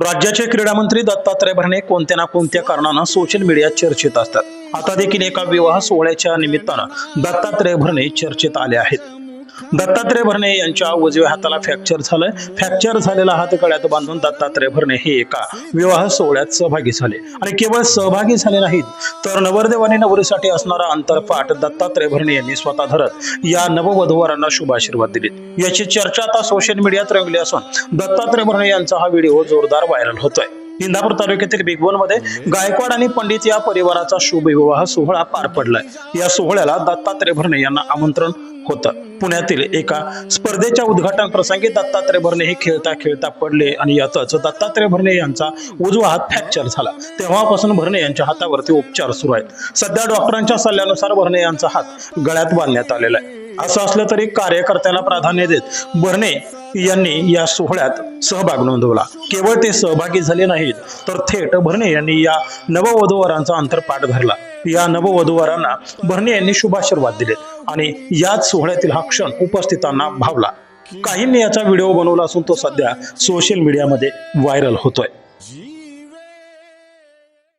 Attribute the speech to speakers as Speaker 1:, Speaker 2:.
Speaker 1: राज्याचे क्रीडा मंत्री दत्तात्रय भरणे कोणत्या ना कोणत्या कारणानं सोशल मीडियात चर्चेत असतात? आता देखील एका विवाह सोहळ्याच्या निमित्तानं दत्तात्रय भरणे चर्चेत आले आहेत. दत्तात्रय भरणे यांच्या उजव्या हाताला फ्रॅक्चर झालंय. फ्रॅक्चर झालेला हात गळ्यात बांधून दत्तात्रय भरणे हे एका विवाह सोहळ्यात सहभागी झाले. आणि केवळ सहभागी झाले नाहीत तर नवरदेव आणि नवरीसाठी असणारा अंतरपाठ दत्तात्रय भरणे यांनी स्वतः धरत या नववधूवरांना शुभाशीर्वाद दिले याची चर्चा आता सोशल मीडियात रंगली असून दत्तात्रय भरणे यांचा हा व्हिडिओ जोरदार व्हायरल होतोय. इंदापूर तालुक्यातील बिगबोनमध्ये गायकवाड आणि पंडित या परिवाराचा शुभ विवाह सोहळा पार पडलाय. या सोहळ्याला दत्तात्रय भरणे यांना आमंत्रण होतं. पुण्यातील एका स्पर्धेच्या उद्घाटन प्रसंगी दत्तात्रय भरणे हे खेळता खेळता पडले आणि यातच दत्तात्रय भरणे यांचा उजवा हात फ्रॅक्चर झाला. तेव्हापासून भरणे यांच्या हातावरती उपचार सुरू आहेत. सध्या डॉक्टरांच्या सल्ल्यानुसार भरणे यांचा हात गळ्यात बांधण्यात आलेला आहे. असं असलं तरी कार्यकर्त्याला प्राधान्य देत भरणे यांनी या सोहळ्यात सहभाग नोंदवला. केवळ ते सहभागी झाले नाहीत तर थेट भरणे यांनी या नववधूवरांचा अंतरपाठ धरला. या नववधूवरांना भरणे यांनी शुभाशीर्वाद दिलेत. आणि याच सोहळ्यातील हा क्षण उपस्थितांना भावला. काहींनी याचा व्हिडिओ बनवला असून तो सध्या सोशल मीडियामध्ये व्हायरल होतोय.